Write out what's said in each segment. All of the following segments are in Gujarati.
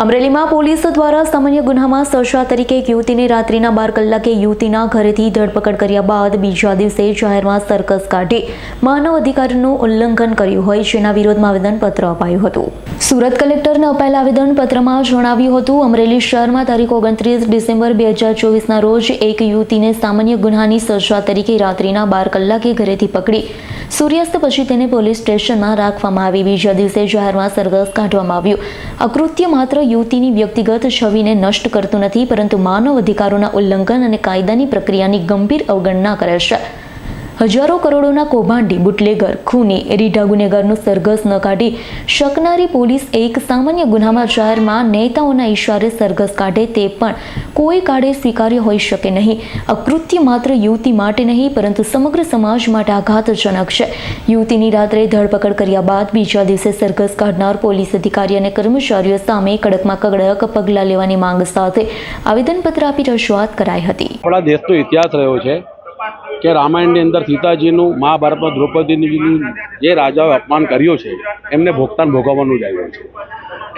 અમરેલીમાં પોલીસ દ્વારા સામાન્ય ગુનામાં સજા તરીકે એક યુવતીને રાત્રિના બાર કલાકે યુવતીના ઘરેથી ધરપકડ કર્યા બાદ બીજા દિવસે જાહેરમાં સર્કસ કાઢી માનવ અધિકારનું ઉલ્લંઘન કર્યું હોય, જેના વિરોધમાં આવેદનપત્ર અપાયું હતું. સુરત કલેક્ટરને અપાયેલા આવેદનપત્રમાં જણાવ્યું હતું, અમરેલી શહેરમાં તારીખ ઓગણત્રીસ ડિસેમ્બર બે હજાર ચોવીસના રોજ એક યુવતીને સામાન્ય ગુન્હાની સજા તરીકે રાત્રિના બાર કલાકે ઘરેથી પકડી સૂર્યાસ્ત પછી તેને પોલીસ સ્ટેશનમાં રાખવામાં આવી. બીજા દિવસે જાહેરમાં સરઘસ કાઢવામાં આવ્યું. અકૃત્ય માત્ર યુવતીની વ્યક્તિગત છબીને નષ્ટ કરતું નથી, પરંતુ માનવ અધિકારોના ઉલ્લંઘન અને કાયદાની પ્રક્રિયાની ગંભીર અવગણના કરે છે. હજારો કરોડોના કૌભાંડી, બુટલેગર, ખૂની, રીઢા ગુનેગારનું સરઘસ ન કાઢી શકનારી પોલીસ એક સામાન્ય ગુનામાં જાહેરમાં નેતાઓના ઈશારે સરઘસ કાઢે તે પણ કોઈ કાળે સ્વીકાર્ય હોઈ શકે નહીં. અકૃત્ય માત્ર યુવતી માટે નહીં, પરંતુ સમગ્ર સમાજ માટે આઘાતજનક છે. યુવતીની રાત્રે ધરપકડ કર્યા બાદ બીજા દિવસે સરઘસ કાઢનાર પોલીસ અધિકારી અને કર્મચારીઓ સામે કડકમાં કડક પગલાં લેવાની માંગ સાથે આવેદનપત્ર આપી રજૂઆત કરાઈ હતી. આપણા દેશનો ઇતિહાસ રહ્યો છે. કે રામાયણની અંદર સીતાજીનું, મહાભારતમાં દ્રૌપદીનું જે રાજાઓએ અપમાન કર્યું છે, એમને ભોગતાન ભોગવવાનું જ આવ્યું છે.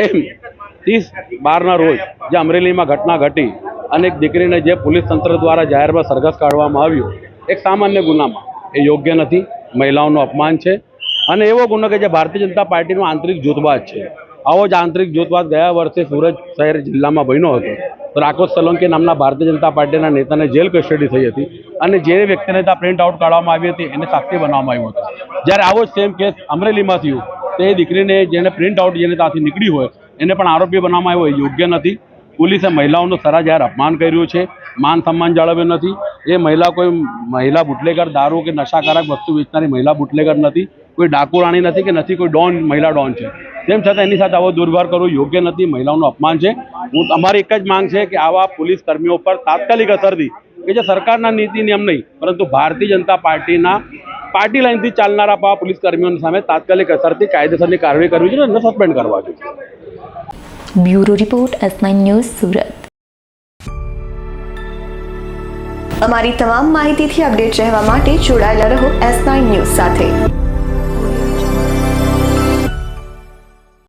એમ, ત્રીસ બારના રોજ જે અમરેલીમાં ઘટના ઘટી અને એક દીકરીને જે પોલીસ તંત્ર દ્વારા જાહેરમાં સરઘસ કાઢવામાં આવ્યું, એક સામાન્ય ગુનામાં. એ યોગ્ય નથી, મહિલાઓનું અપમાન છે. અને એવો ગુનો કે જે ભારતીય જનતા પાર્ટીનો આંતરિક જૂથવાદ છે. આવો જ આંતરિક જૂથવાદ ગયા વર્ષે સુરત શહેર જિલ્લામાં બન્યો હતો. રાકેશ સોલંકી નામના ભારતીય જનતા પાર્ટીના નેતાને જેલ કસ્ટડી થઈ હતી અને જે વ્યક્તિને ત્યાં પ્રિન્ટ આઉટ કાઢવામાં આવી હતી એને સાક્ષી બનાવવામાં આવ્યો હતો. જ્યારે આવો જ સેમ કેસ અમરેલીમાં થયું, તે દીકરીને જેને પ્રિન્ટ આઉટ જેને ત્યાંથી નીકળી હોય, એને પણ આરોપી બનાવવામાં આવ્યો યોગ્ય નથી. પોલીસે મહિલાઓનું સરા જાહેર અપમાન કર્યું છે, માન સન્માન જાળવ્યું નથી. એ મહિલા કોઈ મહિલા બુટલેગર, દારૂ કે નશાકારક વસ્તુ વેચનારી મહિલા બુટલેગર નથી. કોઈ ડાકુ રાણી નથી કે નથી કોઈ ડોન, મહિલા ડોન છે. તેમ છતાં એની સાથે આવો દુર્વ્યવહાર કરવો યોગ્ય નથી, મહિલાઓનું અપમાન છે. હું અમારી એક જ માંગ છે કે આવા પોલીસ કર્મીઓ પર તાત્કાલિક અસરથી કે જે સરકારના નીતિ નિયમ નહીં, પરંતુ ભારતીય જનતા પાર્ટીના, પાર્ટી લાઇનથી ચાલનારા આવા પોલીસ કર્મીઓની સામે તાત્કાલિક અસરથી કાયદેસરની કાર્યવાહી કરવી જોઈએ અને સસ્પેન્ડ કરવા જોઈએ. Bureau report S news, Surat. અમારી તમામ માહિતીથી અપડેટ રહેવા માટે જોડાયેલા રહો એસ નાઇન ન્યૂઝ સાથે.